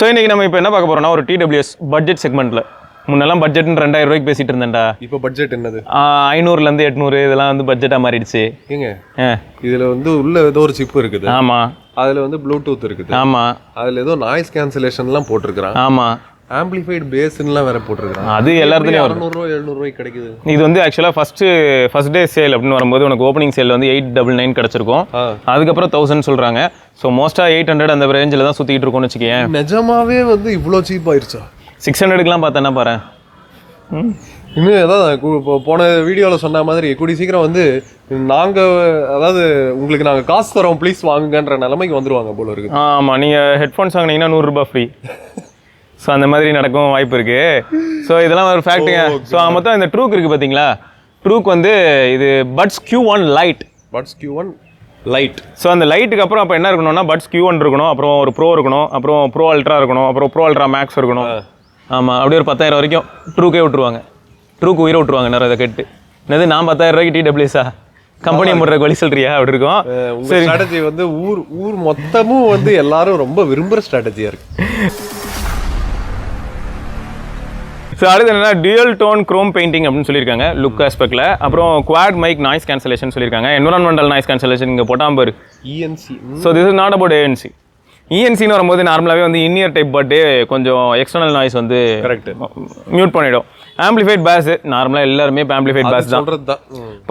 So இன்னைக்கு நம்ம இப்போ என்ன பார்க்க போறோம்னா ஒரு டிடபிள்யூஎஸ் பட்ஜெட் செக்மெண்ட்ல முன்னெல்லாம் பட்ஜெட்னு ரெண்டாயிரம் ரூபாய்க்கு பேசிட்டு இருந்தேன்டா. இப்போ பட்ஜெட் என்னது? ஐநூறுலேருந்து எட்நூறு இதெல்லாம் வந்து பட்ஜெட்டாக மாறிடுச்சு. ஏங்க இதுல வந்து உள்ள ஏதோ ஒரு சிப் இருக்குது. ஆமா. அதுல வந்து ப்ளூடூத் இருக்குது. ஆமா. அதுல ஏதோ நாய்ஸ் கேன்சலேஷன்லாம் போட்டிருக்கிறான். ஆமா. ஆம்பிளிஃபைட் பேஸ்லாம் வேற போட்டிருக்கிறான் அது எல்லாத்துலேயும் அறுநூறுவா எழுநூறுவாய்க்கு கிடைக்குது. இது வந்து ஆக்சுவலாக ஃபஸ்ட்டு ஃபஸ்ட் டே சேல் அப்படின்னு வரும்போது உனக்கு ஓப்பனிங் சேல் வந்து எயிட் டபுள் நைன் கிடச்சிருக்கும். அதுக்கப்புறம் தௌசண்ட் சொல்கிறாங்க ஸோ மோஸ்ட்டாக எயிட் ஹண்ட்ரட் அந்த ரேஞ்சில் தான் சுற்றிட்டு இருக்கோம்னு வச்சுக்கேன் நிஜமாவே வந்து இவ்வளோ சீப் ஆயிருச்சா? சிக்ஸ் ஹண்ட்ரடுக்குலாம் பார்த்தேன்னா பாரு? ம். இன்னும் அதான் போன வீடியோவில் சொன்ன மாதிரி கூடி சீக்கிரம் வந்து நாங்கள் அதாவது உங்களுக்கு நாங்கள் காசு தரோம் ப்ளீஸ் வாங்குங்கன்ற நிலைமைக்கு வந்துருவாங்க போல இருக்குது ஆமாம் நீங்கள் ஹெட்ஃபோன்ஸ் வாங்கினீங்கன்னா நூறுரூபா ஃப்ரீ ஸோ அந்த மாதிரி நடக்கவும் வாய்ப்பு இருக்குது ஸோ இதெல்லாம் ஒரு ஃபேக்ட்டுங்க ஸோ மொத்தம் இந்த ட்ரூக் இருக்குது பார்த்தீங்களா ட்ரூக் வந்து இது buds Q one lite buds Q one lite so அந்த லைட்டுக்கு அப்புறம் அப்போ என்ன இருக்கணும்னா பட்ஸ் கியூ ஒன் இருக்கணும் அப்புறம் ஒரு ப்ரோ இருக்கணும் அப்புறம் ப்ரோ அல்ட்ரா இருக்கணும் அப்புறம் ப்ரோ அல்ட்ரா மேக்ஸ் இருக்கணும். ஆமாம் அப்படியே ஒரு பத்தாயிரம் வரைக்கும் ட்ரூக்கே விட்டுருவாங்க. ட்ரூக் உயிரை விட்டுருவாங்க நேரம் இதை கேட்டு. என்னது நான் பத்தாயிரம் ரூபாய்க்கு டிடபிள்யூஸா கம்பெனி முடுறக்கு வழி சொல்றியா? அப்படி இருக்கும். ஸ்ட்ராட்டஜி வந்து ஊர் ஊர் மொத்தமும் வந்து எல்லாரும் ரொம்ப விரும்புற ஸ்ட்ராட்டஜியா இருக்கு. ஸோ அடுத்து என்னன்னா டியூயல் டோன் குரோம் பெயிண்டிங் அப்படின்னு சொல்லியிருக்காங்க லுக் ஆஸ்பெக்ட்ல அப்புறம் குவாட் மைக் நாய்ஸ் கேன்சலேஷன் சொல்லியிருக்காங்க. என்வரான்மெண்டல் நாய்ஸ் கேன்சலேஷன் இங்கே போட்டால் பாரு. ENC so this is not about ANC இஎன்சின்னு வரும்போது நார்மலாகவே வந்து இன்னியர் டைப் பட்டே கொஞ்சம் எக்ஸ்டர்னல் நாய்ஸ் வந்து கரெக்ட் மியூட் பண்ணிடும். ஆம்பிளிஃபைட் பேஸ் நார்மலாக எல்லாருமே இப்போ ஆம்பிளிஃபைட் பேஸ் தான்.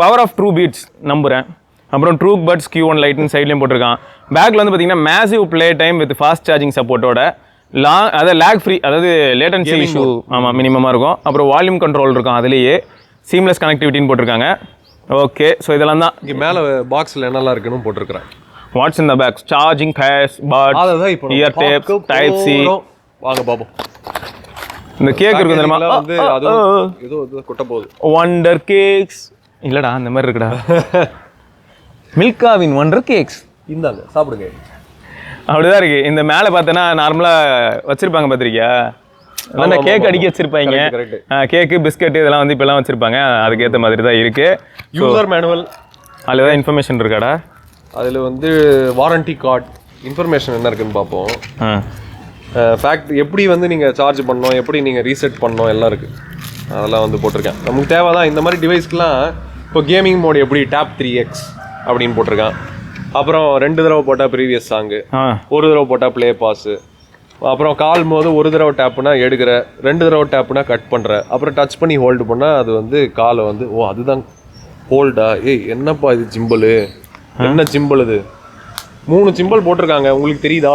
பவர் ஆஃப் ட்ரூ பீட்ஸ் நம்புறேன். அப்புறம் ட்ரூ பட்ஸ் கியூ ஒன் லைட்னு சைட்லேயும் போட்டிருக்கான். பேக்கில் வந்து பார்த்தீங்கன்னா massive play time with fast charging சப்போர்ட்டோட லாங் அதாவது லேக் ஃப்ரீ அதாவது லேட்டன்சி இஷ்யூ ஆமாம் மினிமமாக இருக்கும். அப்புறம் வால்யூம் கண்ட்ரோல் இருக்கும் அதுலேயே. சீம்லெஸ் கனெக்டிவிட்டின்னு போட்டிருக்காங்க. ஓகே ஸோ இதெல்லாம் தான். இங்க மேல பாக்ஸ்ல என்னெல்லாம் இருக்குன்னு போட்டிருக்கிறேன். What's in the pack charging base bud ear tip type C வாங்க பாப்போம் இந்த கேக் இருக்கும் தெரியுமா? வந்து அது ஏதோ கொட்ட போகுது. ஒண்டர் கேக்ஸ் இல்லடா அந்த மாதிரி இருக்குடா. மில்காவின் ஒண்டர் கேக்ஸ் இந்தாங்க சாப்பிடுங்க. அப்படிதான் இருக்கு. இந்த மேலே பார்த்தோன்னா நார்மலாக வச்சிருப்பாங்க பார்த்திருக்கியா அதான் ஆமா, கேக் அடிக்க வச்சிருப்பாங்க. கேக்கு பிஸ்கட் இதெல்லாம் வந்து இப்பெல்லாம் வச்சிருப்பாங்க. அதுக்கேற்ற மாதிரி தான் இருக்கு. யூசர் மேனுவல் அதில் தான் இன்ஃபர்மேஷன் இருக்காடா? அதுல வந்து வாரண்டி கார்டு இன்ஃபர்மேஷன் என்ன இருக்குன்னு பார்ப்போம். ஃபேக்ட் எப்படி வந்து நீங்கள் சார்ஜ் பண்ணணும் எப்படி நீங்கள் ரீசெட் பண்ணணும் எல்லாம் இருக்குது அதெல்லாம் வந்து போட்டிருக்கேன். நமக்கு தேவை தான் இந்த மாதிரி டிவைஸ்க்குலாம் இப்போ கேமிங் மோட் எப்படி டேப் த்ரீ எக்ஸ் அப்படின்னு போட்டிருக்கான். அப்புறம் ரெண்டு தடவை போட்டால் ப்ரீவியஸ் சாங்கு ஒரு தடவை போட்டால் ப்ளே பாஸு அப்புறம் கால் போது ஒரு தடவை டேப்புனா எடுக்கிற ரெண்டு தடவை டேப்புனா கட் பண்ணுற அப்புறம் டச் பண்ணி ஹோல்டு பண்ணால் அது வந்து காலை வந்து ஓ அதுதான் ஹோல்டா ஏய் என்னப்பா இது சிம்பிள் என்ன சிம்பிள் இது மூணு சிம்பிள் போட்டிருக்காங்க. உங்களுக்கு தெரியுதா?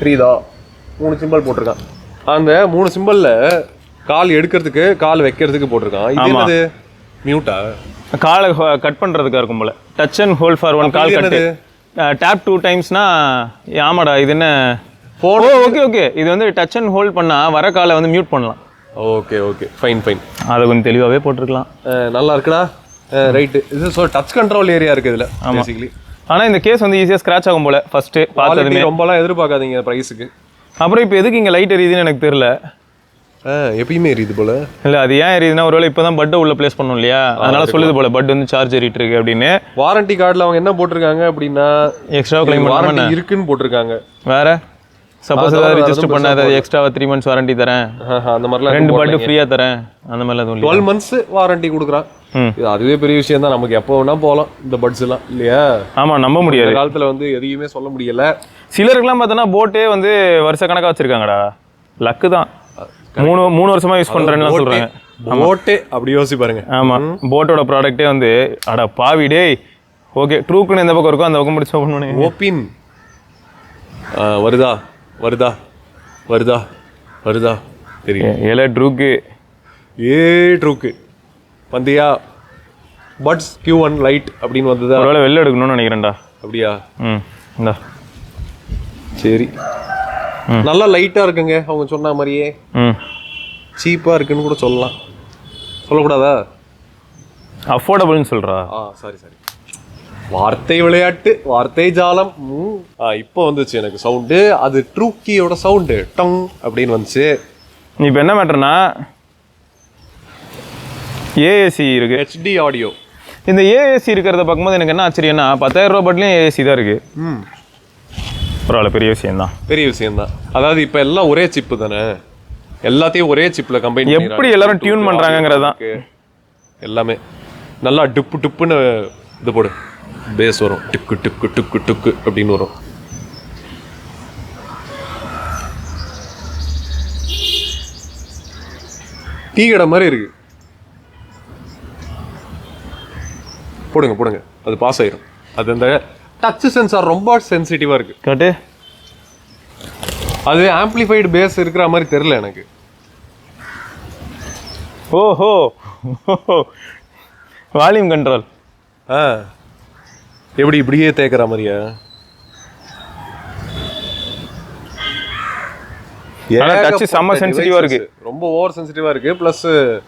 தெரியுதா? மூணு சிம்பிள் போட்டிருக்கான். அந்த மூணு சிம்பிள்ல கால் எடுக்கிறதுக்கு கால் வைக்கிறதுக்கு போட்டிருக்கான். இது. என்னது? மியூட்டா காலை கட் பண்ணுறதுக்காக இருக்கும் போல. Touch and hold for one call cut tap two டைம்ஸ்னா ஆமாடா இது என்ன? ஓ ஓகே ஓகே இது வந்து டச் அண்ட் ஹோல்ட் பண்ணால் வர காலை வந்து மியூட் பண்ணலாம். ஓகே ஓகே ஃபைன் ஃபைன் அதை கொஞ்சம் தெளிவாகவே போட்டிருக்கலாம். நல்லா இருக்குடா. ரைட்டு இது ஸோ டச் கண்ட்ரோல் ஏரியா இருக்கு இதுல பேசிக்கலி ஆனால் இந்த கேஸ் வந்து ஈஸியாக ஸ்க்ராச் ஆகும் போல ஃபஸ்ட்டு பார்த்ததுமே. ரொம்பலாம் எதிர்பார்க்காதீங்க ப்ரைஸுக்கு அப்புறம் இப்போ எதுக்கு இங்கே லைட் எரியுதுன்னு எனக்கு தெரியல. எப்பயுமே எரியுது போல. இல்லை அது ஏன் எரியுதுன்னா ஒருவேளை இப்போ தான் பட்டை உள்ள ப்ளேஸ் பண்ணோம் இல்லையா அதனால சொல்லுது போல பட் வந்து சார்ஜ் ஏறிட்டு இருக்கு அப்படின்னு. வாரண்டி கார்டில் அவங்க என்ன போட்டிருக்காங்க அப்படின்னா எக்ஸ்ட்ரா கிளைம் வாரண்டி இருக்குன்னு போட்டிருக்காங்க. வேற? சப்போஸ் ஏதாவது ரிஜிஸ்டர் பண்ணாத எக்ஸ்ட்ரா த்ரீ மந்த்ஸ் வாரண்டி தரேன். அந்த மாதிரிலாம் ரெண்டு பட்டு ஃப்ரீயாக தரேன். அந்த மாதிரிலாம் டுவெல் மந்த்ஸ் வாரண்டி கொடுக்குறான். இது அதுவே பெரிய விஷயம் தான். நமக்கு எப்போ வேணா போகலாம் இந்த பட்ஸ் எல்லாம் இல்லையா? ஆமாம் நம்ப முடியாது. காலத்துல வந்து எதையுமே சொல்ல முடியல. சிலருக்குலாம் பார்த்தோன்னா போட்டே வந்து வருஷ கணக்காக வச்சிருக்காங்கடா. லக்கு தான். மூணு மூணு வருஷமா யூஸ் பண்ணுறேன்னு சொல்கிறாங்க போட்டே அப்படி யோசி பாருங்க. ஆமாம் போட்டோட ப்ராடக்ட்டே வந்து அட பாவி டேய். ஓகே ட்ரூக்குன்னு எந்த பக்கம் இருக்கோ அந்த பக்கம் முடிச்சு ஓப்பன் பண்ணி ஓபின் வருதா? வருதா? வருதா? வருதா? தெரியும் ஏல ட்ரூக்கு ஏ ட்ரூக்கு வந்தியா பட்ஸ் கியூ ஒன் லைட் அப்படின்னு வந்ததா? ஒருவேளை வெளில எடுக்கணும்னு நினைக்கிறேன்டா. அப்படியா? ம் இந்தா. சரி. நல்லா லைட்டா இருக்குங்க. அவங்க சொன்ன மாதிரியே. ம். சீப்பா இருக்குன்னு கூட சொல்லலாம். சொல்லக்கூடாதா? அஃபோர்டபுள்னு சொல்கிறா ஆ சாரி சாரி. வார்த்தை விளையாட்டு வார்த்தை ஜாலம். இப்போ வந்துச்சு எனக்கு சவுண்டு. அது ட்ரூக்கியோட சவுண்டு. டங் அப்படின்னு வந்துச்சு. இப்போ என்ன மேட்டர்னா ஏஏசி இருக்கு. ஹெச்டி ஆடியோ இந்த ஏஏசி இருக்கிறத பார்க்கும்போது எனக்கு என்ன ஆச்சரியம்னா பத்தாயிரம் ரூபா பட்லையும் ஏஏசி தான் இருக்கு. ம். பரவாயில்ல பெரிய விஷயம் தான் பெரிய விஷயம் தான் அதாவது இப்போ எல்லாம் ஒரே சிப்பு தானே? எல்லாத்தையும் ஒரே சிப்ல கம்பைன் எப்படி எல்லாரும் பண்றாங்கங்கிறது? தான். எல்லாமே. நல்லா டுப்பு டுப்புன்னு இது போடு. பேஸ் வரும். டிக்கு டிக்கு டிக்கு டிக்கு அப்படின்னு வரும். டீ கடை மாதிரி இருக்கு. போடுங்க போடுங்க. அது பாஸ் ஆயிரும். அது அந்த டச் சென்சார் ரொம்ப சென்சிட்டிவா இருக்கு. கேட்டு. அது ஆம்பிளிஃபைடு பேஸ் இருக்கிற மாதிரி தெரியல எனக்கு. ஓஹோ. வால்யூம் கண்ட்ரோல் ஆ. எப்படி இப்படியே தேக்கிற மாதிரியா? touch செம்ம ஏகப்பட்ட sensitive-ஆ இருக்கு. devices. ரொம்ப ஓவர் சென்சிட்டிவா இருக்கு. ப்ளஸ்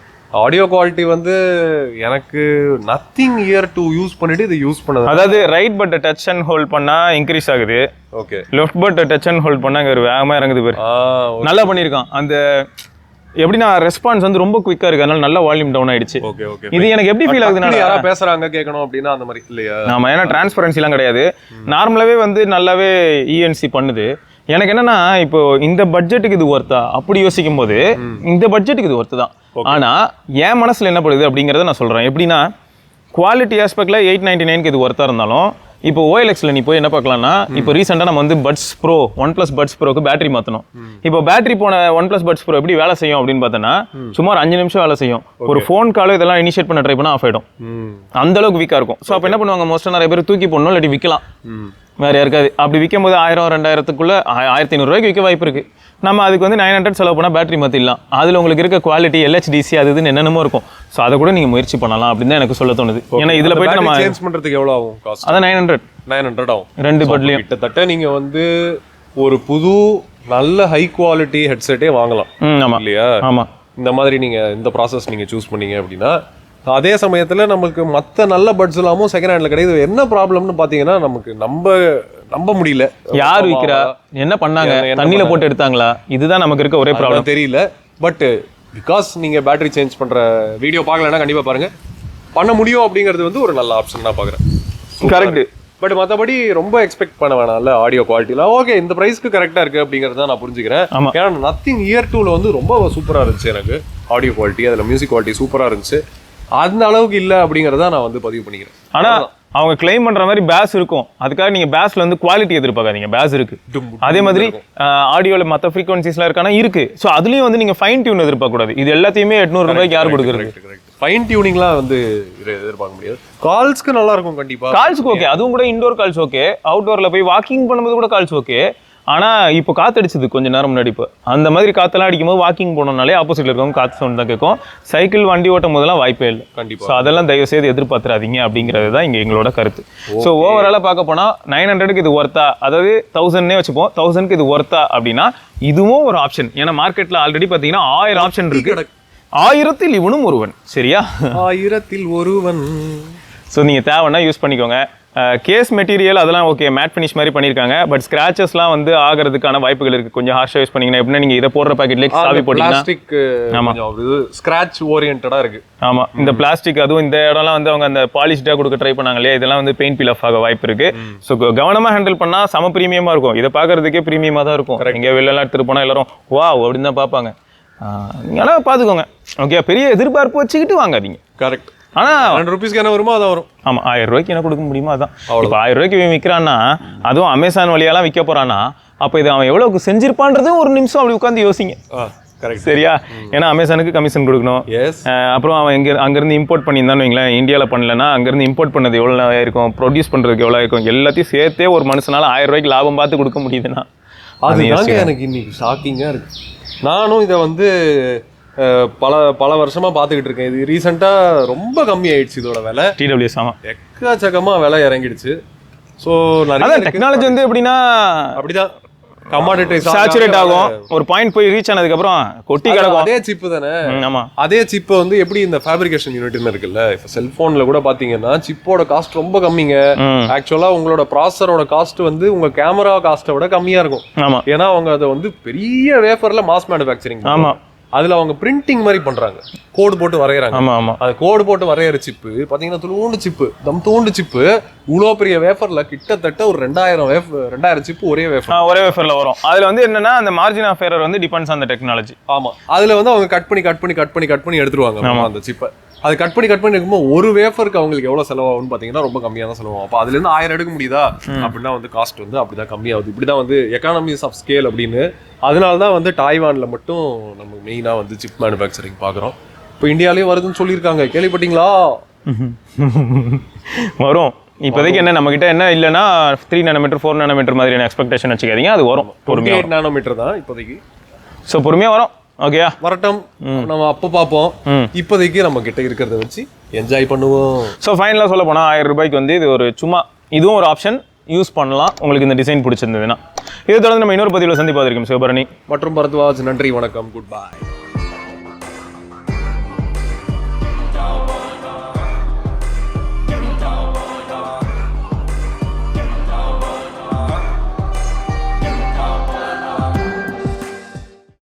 ஆடியோ குவாலிட்டி வந்து எனக்கு நத்திங் இயர் டு யூஸ் பண்ணிட்டு இது யூஸ் பண்ணது அதாவது ரைட் பட்டை டச் அண்ட் ஹோல்ட் பண்ணா இன்க்ரீஸ் ஆகுது. ஓகே லெஃப்ட் பட்டை டச் அண்ட் ஹோல்ட் பண்ணா இங்க வேகமா இறங்குது பேர். நல்லா பண்ணியிருக்கான் அந்த எப்படின்னா ரெஸ்பான்ஸ் வந்து ரொம்ப குயிக்கா இருக்கு. அதனால நல்ல வால்யூம் டவுன் ஆயிடுச்சு. ஓகே ஓகே இது எனக்கு எப்படி ஃபீல் ஆகுதுன்னா யாரா பேசுறாங்க கேட்கணும் அப்படின்னா அந்த மாதிரி இல்லையா? ஆமா ஏன்னா டிரான்ஸ்பரன்சிலாம் கிடையாது. நார்மலாவே வந்து நல்லாவே இஎன்சி பண்ணுது. எனக்கு என்னன்னா இப்போ இந்த பட்ஜெட்டுக்கு இது ஒர்த்தா அப்படி யோசிக்கும் போது இந்த பட்ஜெட்டுக்கு இது ஒர்த்து தான். ஆனா என் மனசுல என்ன படுது அப்படிங்கறத நான் சொல்றேன். எப்படின்னா குவாலிட்டி ஆஸ்பெக்ட்ல எயிட் நைன்டி நைனுக்கு இது ஒர்த்தா இருந்தாலும் இப்போ ஓஎல்எக்ஸ்ல நீ போய் என்ன பார்க்கலாம்னா இப்போ ரீசெண்டாக நம்ம வந்து buds pro OnePlus buds ப்ரோக்கு பேட்டரி மாற்றணும் இப்போ பேட்டரி போன ஒன் பிளஸ் பட்ஸ் ப்ரோ எப்படி வேலை செய்யும் அப்படின்னு பார்த்தோன்னா சுமார் அஞ்சு நிமிஷம் வேலை செய்யும். ஒரு ஃபோன் காலோ இதெல்லாம் இனிஷியேட் பண்ண ட்ரை பண்ணா ஆஃப் ஆயிடும். ம். அந்த அளவுக்கு வீக்கா இருக்கும். ஸோ அப்போ என்ன பண்ணுவாங்க? மோஸ்ட்டாக நிறைய பேர் தூக்கி போடணும் இல்லாட்டி விற்கலாம் வேற யாருக்காது அப்படி விற்கும் போது ஆயிரம் ரெண்டாயிரத்துக்குள்ள ஆயிரத்தி ஐநூறுரூவாய்க்கு விற்க வாய்ப்பு இருக்கு. நம்ம அதுக்கு வந்து நைன் ஹண்ட்ரட் செலவு பண்ணால் பேட்டரி மாற்றிடலாம் அதில் உங்களுக்கு இருக்க குவாலிட்டி எல்ஹெச்டிசி அது இதுன்னு என்னென்னமோ இருக்கும். ஸோ அதை கூட நீங்கள் முயற்சி பண்ணலாம் அப்படின்னு தான் எனக்கு சொல்ல தோணுது. ஏன்னா இதில் போயிட்டு நம்ம சேஞ்ச் பண்றதுக்கு எவ்வளவு ஆகும் காஸ்ட் அதான் நைன் ஹண்ட்ரட் நைன் ஹண்ட்ரட் ஆகும். ரெண்டு பட்லையும் கிட்டத்தட்ட நீங்க வந்து ஒரு புது நல்ல ஹை குவாலிட்டி ஹெட்செட்டே வாங்கலாம். ம் ஆமாம் இல்லையா? ஆமாம் இந்த மாதிரி நீங்க இந்த ப்ராசஸ் நீங்க சூஸ் பண்ணீங்க அப்படின்னா அதே சமயத்துல நமக்கு மத்த நல்ல பட்ஸ் எல்லாமும் செகண்ட் ஹேண்ட்ல கிடைக்குது. என்ன ப்ராப்ளம்னு பாத்தீங்கன்னா நமக்கு நம்ப நம்ப முடியல. யார் விற்கிறா என்ன பண்ணாங்க? தண்ணியில் போட்டு எடுத்தாங்களா? இதுதான் நமக்கு இருக்க ஒரே ப்ராப்ளம் தெரியல. பட் பிகாஸ் நீங்க பேட்டரி சேஞ்ச் பண்ற வீடியோ பார்க்கலன்னா கண்டிப்பா பாருங்க. பண்ண முடியும் அப்படிங்கிறது வந்து ஒரு நல்ல ஆப்ஷன் நான் பாக்குறேன். கரெக்ட் பட் மத்தபடி ரொம்ப எக்ஸ்பெக்ட் பண்ண வேணாம்ல ஆடியோ குவாலிட்டிலாம் ஓகே இந்த பிரைஸ்க்கு கரெக்டா இருக்கு அப்படிங்கறத நான் புரிஞ்சுக்கிறேன். ஏன்னா நத்திங் இயர் டூல வந்து ரொம்ப சூப்பரா இருந்துச்சு எனக்கு. ஆடியோ குவாலிட்டி அதுல மியூசிக் குவாலிட்டி சூப்பரா இருந்துச்சு. அந்த அளவுக்கு இல்ல அப்படிங்கறத நான் வந்து பதிவு பண்ணிக்கிறேன். ஆனா அவங்க கிளைம் பண்ற மாதிரி பேஸ் இருக்கும். அதுக்காக நீங்க பேஸ்ல வந்து குவாலிட்டி எதிர்பார்க்காதீங்க. பேஸ் இருக்கு. டும், அதே மாதிரி ஆடியோல மத்த ஃப்ரீக்வன்சிஸ்லாம் இருக்கானா இருக்கு. ஸோ அதுலயும் வந்து நீங்க ஃபைன் டியூன் எதிர்பார்க்க கூடாது இது எல்லாத்தையுமே எட்நூறு ரூபாய்க்கு யார் கொடுக்குறது? ஃபைன் டியூனிங்லாம் வந்து எதிர்பார்க்க முடியாது. கால்ஸ்க்கு நல்லா இருக்கும் கண்டிப்பா. கால்ஸ்க்கு ஓகே அதுவும் கூட இண்டோர் கால்ஸ் ஓகே அவுட்டோர்ல போய் வாக்கிங் பண்ணும்போது கூட கால்ஸ் ஓகே ஆனா இப்போ காத்தடிச்சது கொஞ்ச நேரம் முன்னாடி இப்போ. அந்த மாதிரி காத்தெல்லாம் அடிக்கும்போது வாக்கிங் போனோம்னாலே ஆப்போசிட்ல இருக்கவங்க காத்து சவுண்ட் தான் கேட்கும். சைக்கிள் வண்டி ஓட்டும் போதெல்லாம் வாய்ப்பே இல்லை. கண்டிப்பா. ஸோ அதெல்லாம் தயவு செய்து எதிர்பார்த்துறாதீங்க அப்படிங்கிறது தான் இங்கே எங்களோட கருத்து. ஸோ ஓவராலாக பார்க்க போனால் நைன் ஹண்ட்ரடுக்கு இது ஒர்த்தா அதாவது தௌசண்ட்னே வச்சுப்போம். தௌசண்ட்க்கு இது ஒர்த்தா அப்படின்னா இதுவும் ஒரு ஆப்ஷன் ஏன்னா மார்க்கெட்டில் ஆல்ரெடி பார்த்தீங்கன்னா ஆயிரம் ஆப்ஷன் இருக்கு. ஆயிரத்தில் இவனும் ஒருவன். சரியா? ஆயிரத்தில் ஒருவன். ஸோ நீங்கள் தேவைன்னா யூஸ் பண்ணிக்கோங்க. கேஸ் மெட்டீரியல் அதெல்லாம் ஓகே மேட் ஃபினிஷ் மாதிரி பண்ணியிருக்காங்க. பட் ஸ்க்ராச்சஸ்லாம் வந்து ஆகிறதுக்கான வாய்ப்புகள் இருக்குது கொஞ்சம் ஹார்ஷாக யூஸ் பண்ணீங்கன்னா எப்படின்னா நீங்கள் இதை போடுற பாக்கெட்லேயே சாவி போட்டிங்கன்னா. கொஞ்சம் இது ஸ்கிராச் ஓரியன்டா இருக்கு. ஆமா. இந்த பிளாஸ்டிக் அதுவும் இந்த இடம்லாம் வந்து அவங்க அந்த பாலிஷ்டா கொடுக்க ட்ரை பண்ணாங்க இல்லையா இதெல்லாம் வந்து பெயிண்ட் பீல் ஆஃப் ஆக வாய்ப்பு இருக்கு. ஸோ கவனமா ஹேண்டில் பண்ணா சம பிரீமியமா இருக்கும். இதை பார்க்கறதுக்கே பிரீமியமா தான் இருக்கும். எங்க வெளிலலாம் எடுத்துட்டு போனா எல்லாரும் வா அப்படின்னு தான் பார்ப்பாங்க. ஆஹ் நீங்க ஆனால் பார்த்துக்கோங்க. ஓகே பெரிய எதிர்பார்ப்பு வச்சுக்கிட்டு வாங்காதீங்க. கரெக்ட் ஆனா ஹண்ட்ரட் ருபீஸ்க்கு என்ன வருமோ அதான் வரும். ஆமா ஆயிரம் ரூபாய்க்கு என்ன கொடுக்க முடியுமோ அதான். இப்போ ஆயிரம் ரூபாய்க்கு விற்கிறான்னா அதுவும் அமேசான் வழியாலாம் விற்க போறான்னா அப்போ இது அவன் எவ்வளவுக்கு செஞ்சிருப்பான்றதும் ஒரு நிமிஷம் அப்படி உட்காந்து யோசிங்க. கரெக்ட் சரியா? ஏன்னா அமேசானுக்கு கமிஷன் கொடுக்கணும். அப்புறம் அவன் இங்க அங்கேருந்து இம்போர்ட் பண்ணியிருந்தான்னு வைங்களேன் இந்தியாவில் பண்ணலன்னா அங்கேருந்து இம்போர்ட் பண்ணது எவ்வளோ இருக்கும் ப்ரொடியூஸ் பண்ணுறதுக்கு எவ்வளோ இருக்கும் எல்லாத்தையும் சேர்த்தே ஒரு மனுஷனால ஆயிரம் ரூபாய்க்கு லாபம் பார்த்து கொடுக்க முடியுதுன்னா. அதுதாங்க எனக்கு இன்னைக்கு ஷாக்கிங்கா இருக்கு. நானும் இதை வந்து பல பல வருஷமா பார்த்துக்கிட்டு இருக்கேன். இது ரீசெண்டா ரொம்ப கம்மி ஆயிடுச்சு இதோட விலை. டிடபிள்யூஎஸ் ஆமாம் எக்கச்சக்கமா விலை இறங்கிடுச்சு. ஸோ நிறைய. டெக்னாலஜி வந்து எப்படின்னா அப்படிதான். கமாடிட்டி சேச்சுரேட் ஆகும். ஒரு பாயிண்ட் போய் ரீச் ஆனதுக்கப்புறம் கொட்டி கிடக்கும். அதே சிப்பு தானே? ஆமா. அதே சிப்பை வந்து எப்படி இந்த ஃபேப்ரிகேஷன் யூனிட்னு இருக்குல்ல? இப்போ செல்போன்ல கூட பாத்தீங்கன்னா சிப்போட காஸ்ட் ரொம்ப கம்மிங்க. ஆக்சுவலா உங்களோட ப்ராசரோட காஸ்ட் வந்து உங்க கேமரா காஸ்ட்டை விட கம்மியா இருக்கும். ஆமா. ஏன்னா அவங்க அதை வந்து பெரிய வேஃபர்ல மாஸ் மேனுஃபேக்சரிங் ஆமா. அதுல அவங்க பிரிண்டிங் மாதிரி பண்றாங்க. கோடு போட்டு வரையறாங்க. ஆமா ஆமா. அது கோடு போட்டு வரையற சிப்பு பாத்தீங்கன்னா துளூண்டு சிப்பு தம் தூண்டு சிப்பு இவ்வளோ பெரிய வேஃபர்ல கிட்டத்தட்ட ஒரு ரெண்டாயிரம் வேஃப் ரெண்டாயிரம் சிப்பு ஒரே வேஃபர் ஒரே வேஃபரில் வரும். அதில் வந்து என்னன்னா அந்த மார்ஜின் ஆஃப் எரர் வந்து டிபெண்ட்ஸ் ஆன் டெக்னாலஜி ஆமா. அதுல வந்து அவங்க கட் பண்ணி கட் பண்ணி கட் பண்ணி கட் பண்ணி எடுத்துருவாங்க அந்த சிப்பை அது கட் பண்ணி கட் பண்ணி எடுக்கும்போது ஒரு வேஃபருக்கு அவங்களுக்கு எவ்வளவு செலவாகும்னு பாத்தீங்கன்னா ரொம்ப கம்மியா தான் செலவாகும். அப்போ அதுல இருந்து ஆயிரம் எடுக்க முடியுதா? அப்படின்னா வந்து காஸ்ட் வந்து அப்படிதான் கம்மியாகுது. இப்படிதான் வந்து எக்கானமிஸ் ஆஃப் ஸ்கேல் அப்படின்னு அதனால தான் வந்து டாய்வான்ல மட்டும் நம்ம மெயினா வந்து சிப் மேனுஃபேக்சரிங் பாக்குறோம் இப்போ இந்தியாலயும் வருதுன்னு சொல்லியிருக்காங்க. கேள்விப்பட்டீங்களா? வரும். இப்போதைக்கு என்ன நம்ம கிட்ட என்ன இல்லைன்னா த்ரீ நானோமீட்டர் ஃபோர் நானோமீட்டர் மாதிரியான எக்ஸ்பெக்டேஷன் வச்சுக்காதீங்க. அது வரும். பொறுமையாக எயிட் நானோமீட்டர் தான் இப்போதைக்கு. ஸோ பொறுமையாக வரும். ஓகேயா வரட்டும். நம்ம அப்போ பார்ப்போம். இப்போதைக்கு நம்ம கிட்ட இருக்கிறத வச்சு என்ஜாய் பண்ணுவோம். ஸோ ஃபைனலாக சொல்ல போனால் ஆயிரம் ரூபாய்க்கு வந்து இது ஒரு சும்மா இதுவும் ஒரு ஆப்ஷன் யூஸ் பண்ணலாம். உங்களுக்கு இந்த டிசைன் பிடிச்சிருந்ததுன்னா. இதை தொடர்ந்து நம்ம இன்னொரு பதிவில் சந்திப்பாதிருக்கோம் சிவபரணி. மற்றும் பரத்வாஜ் நன்றி வணக்கம். Good bye